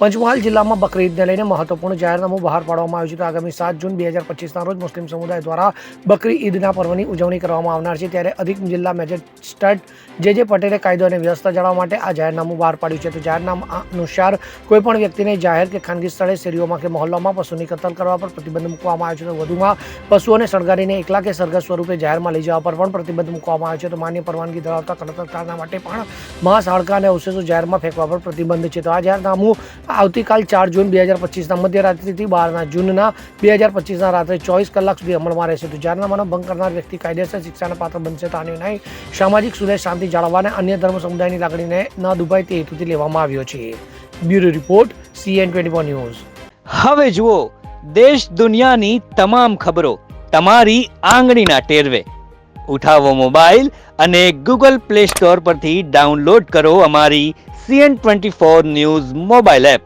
પંચમહાલ જિલ્લામાં બકરી ઈદને લઈને મહત્વપૂર્ણ જાહેરનામું બહાર પાડવામાં આવ્યું છે. તો આગામી સાત જૂન બે હજાર પચીસના રોજ મુસ્લિમ સમુદાય દ્વારા બકરી ઈદના પર્વની ઉજવણી કરવામાં આવનાર છે. ત્યારે અધિક જિલ્લા મેજિસ્ટ્રેટ જે જે પટેલે કાયદો અને વ્યવસ્થા જાળવવા માટે આ જાહેરનામું બહાર પાડ્યું છે. તો જાહેરનામા અનુસાર કોઈપણ વ્યક્તિને જાહેર કે ખાનગી સ્થળે, શેરીઓમાં કે મહોલ્લામાં પશુની કતલ કરવા પર પ્રતિબંધ મૂકવામાં આવ્યો છે. તો વધુમાં પશુઓને સળગાડીને એકલા કે સરઘસ સ્વરૂપે જાહેરમાં લઈ જવા પર પણ પ્રતિબંધ મૂકવામાં આવ્યો છે. તો માન્ય પરવાનગી ધરાવતા કતલકારના માટે પણ માંસ હાડકા અને અવશેષો જાહેરમાં ફેંકવા પર પ્રતિબંધ છે. તો આ જાહેરનામું આવતીકાલ ચાર જૂન બે હજાર પચીસના મધ્યરાત્રિથી બારના જૂનના બે હજાર પચીસના રાત્રે ચોવીસ કલાક સુધી અમલમાં રહેશે. તો જાહેરનામાનો ભંગ કરનાર વ્યક્તિ કાયદેસર શિક્ષાના પાત્ર બનશે તો આની સામાજિક સુધાર શાંતિ જાળવવા અને અન્ય ધર્મ સમુદાયની લાગણીને ન દુભાય તે હેતુથી લેવામાં આવ્યો છે. Bureau report CN twenty news. હવે જુઓ, દેશ દુનિયાની તમામ ખબરો તમારી આંગળીના ટેરવે. ઉઠાવો મોબાઈલ અને ગૂગલ પ્લે સ્ટોર પરથી ડાઉનલોડ કરો અમારી CN twenty four news mobile app.